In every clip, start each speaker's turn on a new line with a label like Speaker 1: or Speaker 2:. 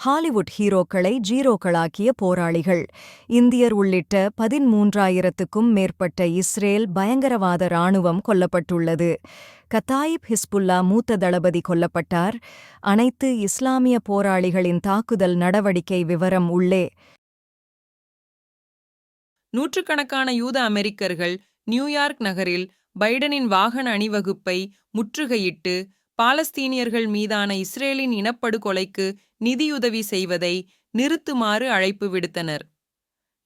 Speaker 1: Hollywood ஹீரோக்களை ஜீரோக்களாக்கிய போராளிகள். இந்தியர் உள்ளிட்ட பதிமூன்றாயிரத்துக்கும் மேற்பட்ட இஸ்ரேல் பயங்கரவாத ராணுவம் கொல்லப்பட்டுள்ளது. கத்தாயிப் ஹிஸ்புல்லா மூத்த தளபதி கொல்லப்பட்டார். அனைத்து இஸ்லாமிய போராளிகளின் தாக்குதல் நடவடிக்கை விவரம் உள்ளே.
Speaker 2: நூற்றுக்கணக்கான யூத அமெரிக்கர்கள் நியூயார்க் நகரில் பைடனின் வாகன அணிவகுப்பை முற்றுகையிட்டு பாலஸ்தீனியர்கள் மீதான இஸ்ரேலின் இனப்படுகொலைக்கு நிதியுதவி செய்வதை நிறுத்துமாறு அழைப்பு விடுத்தனர்.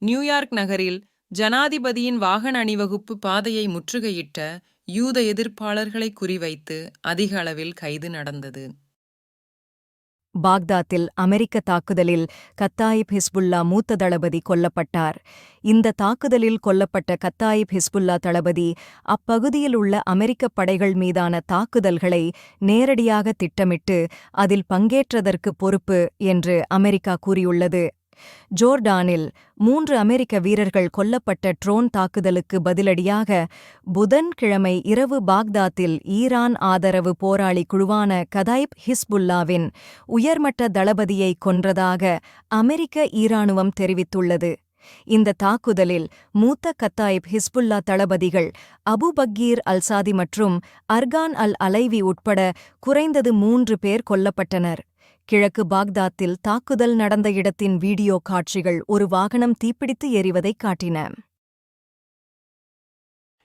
Speaker 2: நியூயார்க் நகரில் ஜனாதிபதியின் வாகன அணிவகுப்பு பாதையை முற்றுகையிட்ட யூத எதிர்ப்பாளர்களை குறிவைத்து அதிக அளவில் கைது நடந்தது.
Speaker 1: பாக்தாத்தில் அமெரிக்க தாக்குதலில் கத்தாயிப் ஹிஸ்புல்லா மூத்த தளபதி கொல்லப்பட்டார். இந்த தாக்குதலில் கொல்லப்பட்ட கத்தாயிப் ஹிஸ்புல்லா தளபதி அப்பகுதியில் உள்ள அமெரிக்க படைகள் மீதான தாக்குதல்களை நேரடியாக திட்டமிட்டு அதில் பங்கேற்றதற்கு பொறுப்பு என்று அமெரிக்கா கூறியுள்ளது. ஜோர்டானில் மூன்று அமெரிக்க வீரர்கள் கொல்லப்பட்ட ட்ரோன் தாக்குதலுக்கு பதிலடியாக புதன்கிழமை இரவு பாக்தாத்தில் ஈரான் ஆதரவு போராளி குழுவான கதாய்ப் ஹிஸ்புல்லாவின் உயர்மட்ட தளபதியை கொன்றதாக அமெரிக்க ஈராணுவம் தெரிவித்துள்ளது. இந்த தாக்குதலில் மூத்த கத்தாயிப் ஹிஸ்புல்லா தளபதிகள் அபு பக்கீர் அல்சாதி மற்றும் அர்கான் அல் அலைவி உட்பட குறைந்தது மூன்று பேர் கொல்லப்பட்டனர். கிழக்கு பாக்தாத்தில் தாக்குதல் நடந்த இடத்தின் வீடியோ காட்சிகள் ஒரு வாகனம் தீப்பிடித்து எரிவதைக் காட்டின.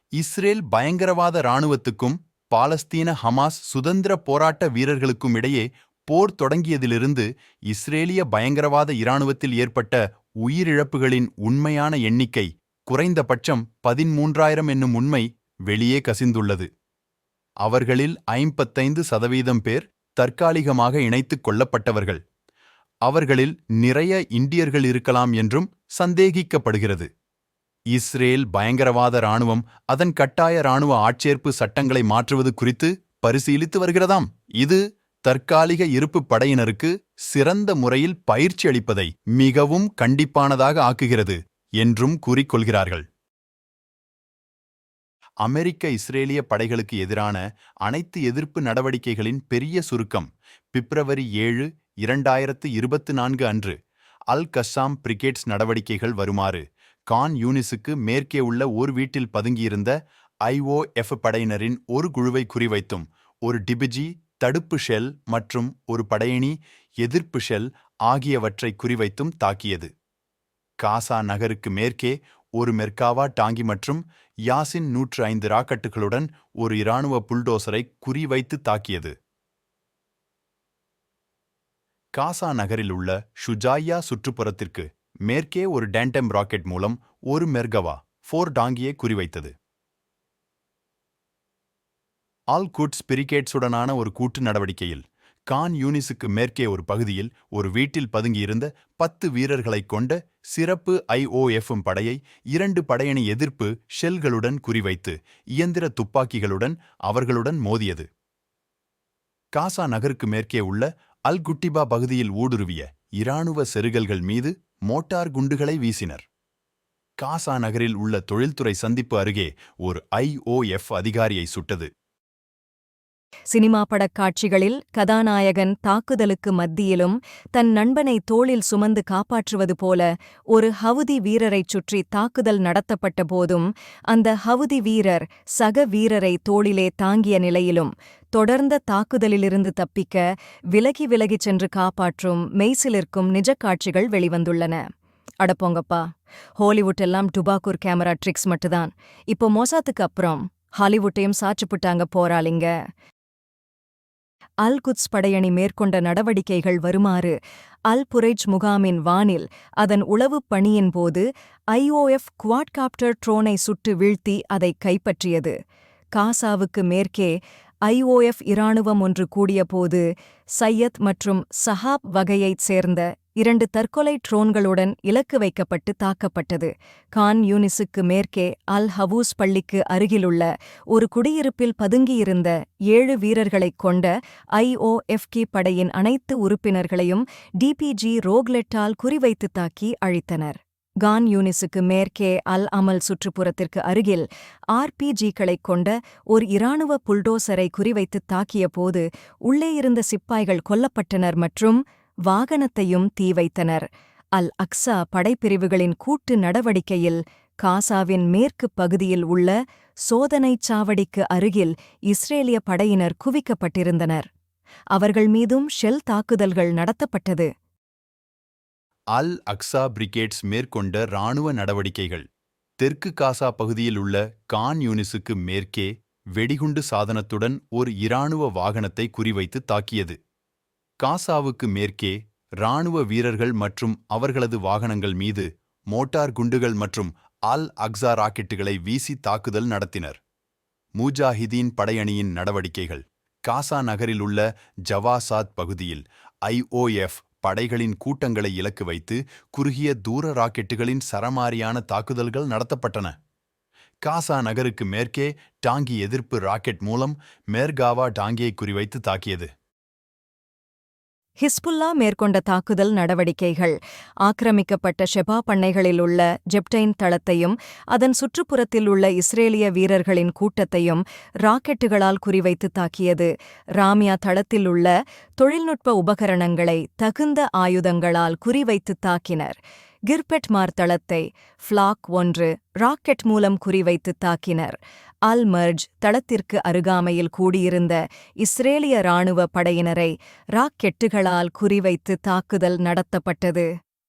Speaker 3: இஸ்ரேல் பயங்கரவாத இராணுவத்துக்கும் பாலஸ்தீன ஹமாஸ் சுதந்திர போராட்ட வீரர்களுக்கும் இடையே போர் தொடங்கியதிலிருந்து இஸ்ரேலிய பயங்கரவாத இராணுவத்தில் ஏற்பட்ட உயிரிழப்புகளின் உண்மையான எண்ணிக்கை குறைந்தபட்சம் பதிமூன்றாயிரம் என்னும் உண்மை வெளியே கசிந்துள்ளது. அவர்களில் ஐம்பத்தைந்து சதவீதம் பேர் தற்காலிகமாக இணைத்துக் கொள்ளப்பட்டவர்கள். அவர்களில் நிறைய இந்தியர்கள் இருக்கலாம் என்றும் சந்தேகிக்கப்படுகிறது. இஸ்ரேல் பயங்கரவாத இராணுவம் அதன் கட்டாய இராணுவ ஆட்சேர்ப்பு சட்டங்களை மாற்றுவது குறித்து பரிசீலித்து வருகிறதாம். இது தற்காலிக இருப்பு படையினருக்கு சிறந்த முறையில் பயிற்சி அளிப்பதை மிகவும் கண்டிப்பானதாக ஆக்குகிறது என்றும் கூறிக்கொள்கிறார்கள். அமெரிக்க இஸ்ரேலிய படைகளுக்கு எதிரான அனைத்து எதிர்ப்பு நடவடிக்கைகளின் பெரிய சுருக்கம் பிப்ரவரி ஏழு இரண்டாயிரத்து இருபத்து நான்கு அன்று அல் கசாம் பிரிகேட்ஸ் நடவடிக்கைகள் வருமாறு கான் யூனிஸுக்கு மேற்கே உள்ள ஒரு வீட்டில் பதுங்கியிருந்த ஐஓஎஃப் படையினரின் ஒரு குழுவை குறிவைத்தும் ஒரு டிபிஜி தடுப்பு ஷெல் மற்றும் ஒரு படையணி எதிர்ப்பு ஷெல் ஆகியவற்றை குறிவைத்தும் தாக்கியது. காசா நகருக்கு மேற்கே ஒரு மெர்காவா டாங்கி மற்றும் யாசின் நூற்று ஐந்து ராக்கெட்டுகளுடன் ஒரு இராணுவ புல்டோசரை குறிவைத்து தாக்கியது. காசா நகரில் உள்ள ஷுஜாயா சுற்றுப்புறத்திற்கு மேற்கே ஒரு டேண்டம் ராக்கெட் மூலம் ஒரு மெர்கவா ஃபோர் டாங்கியை குறிவைத்தது. ஆல் குட்ஸ் பிரிகேட்ஸுடனான ஒரு கூட்டு நடவடிக்கையில் கான் யூனிஸுக்கு மேற்கே ஒரு பகுதியில் ஒரு வீட்டில் பதுங்கியிருந்த பத்து வீரர்களைக் கொண்ட சிறப்பு ஐஓஎஃப்எம் படையை இரண்டு படையணி எதிர்ப்பு ஷெல்களுடன் குறிவைத்து இயந்திர துப்பாக்கிகளுடன் அவர்களுடன் மோதியது. காசா நகருக்கு மேற்கே உள்ள அல் குட்டிபா பகுதியில் ஊடுருவிய இராணுவ செருகல்கள் மீது மோட்டார் குண்டுகளை வீசினர். காசா நகரில் உள்ள தொழில்துறை சந்திப்பு அருகே ஒரு ஐஓஎஃப் அதிகாரியை சுட்டது.
Speaker 1: சினிமா படக்காட்சிகளில் கதாநாயகன் தாக்குதலுக்கு மத்தியிலும் தன் நண்பனை தோளில் சுமந்து காப்பாற்றுவது போல ஒரு ஹவுதி வீரரைச் சுற்றி தாக்குதல் நடத்தப்பட்ட போதும் அந்த ஹவுதி வீரர் சக வீரரை தோளிலே தாங்கிய நிலையிலும் தொடர்ந்த தாக்குதலிலிருந்து தப்பிக்க விலகி விலகிச் சென்று காப்பாற்றும் மெய்சிலிருக்கும் நிஜக்காட்சிகள் வெளிவந்துள்ளன. அடப்போங்கப்பா ஹாலிவுட் எல்லாம் டுபாக்கூர் கேமரா ட்ரிக்ஸ் மட்டும்தான். இப்போ மோசாத்துக்கு அப்புறம் ஹாலிவுட்டையும் சாச்சுப்புட்டாங்க போராளிங்க அல் குத்ஸ் படையணி மேற்கொண்ட நடவடிக்கைகள் வருமாறு அல் புரைஜ் முகாமின் வானில் அதன் உளவுப் பணியின் போது ஐஓஎஃப் குவாட்காப்டர் ட்ரோனை சுட்டு வீழ்த்தி அதை கைப்பற்றியது. காசாவுக்கு மேற்கே ஐஓஎஃப் இராணுவம் ஒன்று கூடியபோது சையத் மற்றும் சஹாப் வகையைச் சேர்ந்த இரண்டு தற்கொலை ட்ரோன்களுடன் இலக்கு வைக்கப்பட்டு தாக்கப்பட்டது. கான் யூனிஸுக்கு மேற்கே அல் ஹவூஸ் பள்ளிக்கு அருகிலுள்ள ஒரு குடியிருப்பில் பதுங்கியிருந்த ஏழு வீரர்களைக் கொண்ட ஐஓஎஃப்கி படையின் அனைத்து உறுப்பினர்களையும் டிபிஜி ரோக்லெட்டால் குறிவைத்து தாக்கி அழித்தனர். கான் யூனிஸுக்கு மேற்கே அல் அமல் சுற்றுப்புறத்திற்கு அருகில் ஆர்பிஜிக்களைக் கொண்ட ஒரு இராணுவ புல்டோசரை குறிவைத்து தாக்கிய போது உள்ளே இருந்த சிப்பாய்கள் கொல்லப்பட்டனர் மற்றும் வாகனத்தையும் தீ வைத்தனர். அல் அக்ஸா படைப்பிரிவுகளின் கூட்டு நடவடிக்கையில் காசாவின் மேற்குப் பகுதியில் உள்ள சோதனைச் சாவடிக்கு அருகில் இஸ்ரேலிய படையினர் குவிக்கப்பட்டிருந்தனர். அவர்கள் மீதும் ஷெல் தாக்குதல்கள் நடத்தப்பட்டது.
Speaker 3: அல் அக்ஸா பிரிகேட்ஸ் மேற்கொண்ட இராணுவ நடவடிக்கைகள். தெற்கு காசா பகுதியில் உள்ள கான் யூனிஸுக்கு மேற்கே வெடிகுண்டு சாதனத்துடன் ஒரு இராணுவ வாகனத்தை குறிவைத்து தாக்கியது. காசாவுக்கு மேற்கே இராணுவ வீரர்கள் மற்றும் அவர்களது வாகனங்கள் மீது மோட்டார் குண்டுகள் மற்றும் அல் அக்ஸா ராக்கெட்டுகளை வீசி தாக்குதல் நடத்தினர். மூஜாஹிதீன் படையணியின் நடவடிக்கைகள் காசா நகரில் உள்ள ஜவாசாத் பகுதியில் ஐஓஎஃப் படைகளின் கூட்டங்களை இலக்கு வைத்து குறுகிய தூர ராக்கெட்டுகளின் சரமாரியான தாக்குதல்கள் நடத்தப்பட்டன. காசா நகருக்கு மேற்கே டாங்கி எதிர்ப்பு ராக்கெட் மூலம் மேர்காவா டாங்கியை குறிவைத்து தாக்கியது.
Speaker 1: ஹிஸ்புல்லா மேற்கொண்ட தாக்குதல் நடவடிக்கைகள். ஆக்கிரமிக்கப்பட்ட ஷெபா பண்ணைகளில் உள்ள ஜெப்டைன் தளத்தையும் அதன் சுற்றுப்புறத்தில் உள்ள இஸ்ரேலிய வீரர்களின் கூட்டத்தையும் ராக்கெட்டுகளால் குறிவைத்து தாக்கியது. ராமியா தளத்தில் உள்ள தொழில்நுட்ப உபகரணங்களை தகுந்த ஆயுதங்களால் குறிவைத்து தாக்கினர். கிர்பெட்மார் தளத்தை ஃப்ளாக் ஒன்று ராக்கெட் மூலம் குறிவைத்து தாக்கினர். அல் மர்ஜ் தளத்திற்கு அருகாமையில் கூடியிருந்த இஸ்ரேலிய இராணுவ படையினரை ராக்கெட்டுகளால் குறிவைத்து தாக்குதல் நடத்தப்பட்டது.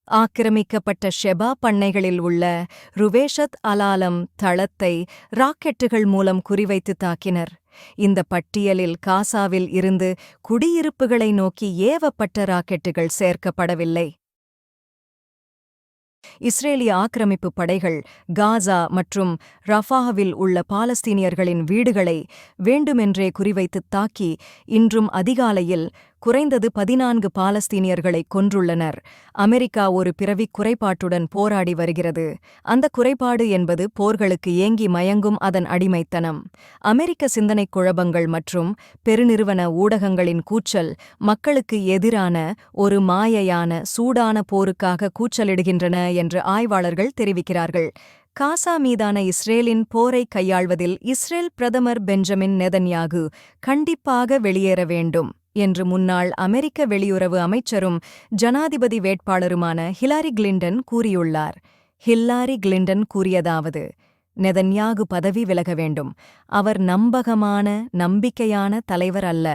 Speaker 1: ஆக்கிரமிக்கப்பட்ட ஷெபா பண்ணைகளில் உள்ள ருவேஷத் அலாலம் தளத்தை ராக்கெட்டுகள் மூலம் குறிவைத்து தாக்கினர். இந்த பட்டியலில் காசாவில் இருந்து குடியிருப்புகளை நோக்கி ஏவப்பட்ட ராக்கெட்டுகள் சேர்க்கப்படவில்லை. இஸ்ரேலிய ஆக்கிரமிப்பு படைகள் காசா மற்றும் ரஃபாவில் உள்ள பாலஸ்தீனியர்களின் வீடுகளை வேண்டுமென்றே குறிவைத்து தாக்கி இன்றும் அதிகாலையில் குறைந்தது பதினான்கு பாலஸ்தீனியர்களை கொன்றுள்ளனர். அமெரிக்கா ஒரு பிறவி குறைபாட்டுடன் போராடி வருகிறது. அந்த குறைபாடு என்பது போர்களுக்கு ஏங்கி மயங்கும் அதன் அடிமைத்தனம். அமெரிக்க சிந்தனைக் குழப்பங்கள் மற்றும் பெருநிறுவன ஊடகங்களின் கூச்சல் மக்களுக்கு எதிரான ஒரு மாயையான சூடான போருக்காக கூச்சலிடுகின்றன என்று ஆய்வாளர்கள் தெரிவிக்கிறார்கள். காசா மீதான இஸ்ரேலின் போரை கையாள்வதில் இஸ்ரேல் பிரதமர் பெஞ்சமின் நெதன்யாகு கண்டிப்பாக வெளியேற வேண்டும். என்று முன்னாள் அமெரிக்க வெளியுறவு அமைச்சரும் ஜனாதிபதி வேட்பாளருமான ஹிலாரி கிளிண்டன் கூறியுள்ளார். ஹில்லாரி கிளிண்டன் கூறியதாவது நெதன்யாகு பதவி விலக வேண்டும். அவர் நம்பகமான நம்பிக்கையான தலைவர் அல்ல.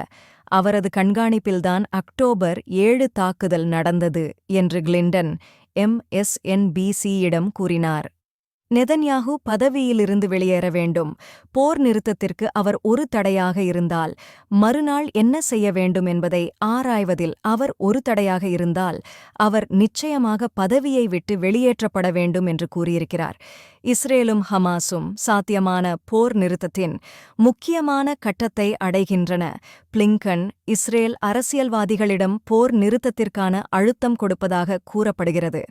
Speaker 1: அவரது கண்காணிப்பில்தான் அக்டோபர் ஏழு தாக்குதல் நடந்தது என்று கிளிண்டன் எம்எஸ்என்பிசியிடம் கூறினார். நெதன்யாகு பதவியிலிருந்து வெளியேற வேண்டும். போர் நிறுத்தத்திற்கு அவர் ஒரு தடையாக இருந்தால் மறுநாள் என்ன செய்ய வேண்டும் என்பதை ஆராய்வதில் அவர் ஒரு தடையாக இருந்தால் அவர் நிச்சயமாக பதவியை விட்டு வெளியேற்றப்பட வேண்டும் என்று கூறியிருக்கிறார். இஸ்ரேலும் ஹமாஸும் சாத்தியமான போர் நிறுத்தத்தின் முக்கியமான கட்டத்தை அடைகின்றன. பிளிங்கன் இஸ்ரேல் அரசியல்வாதிகளிடம் போர் நிறுத்தத்திற்கான அழுத்தம் கொடுப்பதாக கூறப்படுகிறது.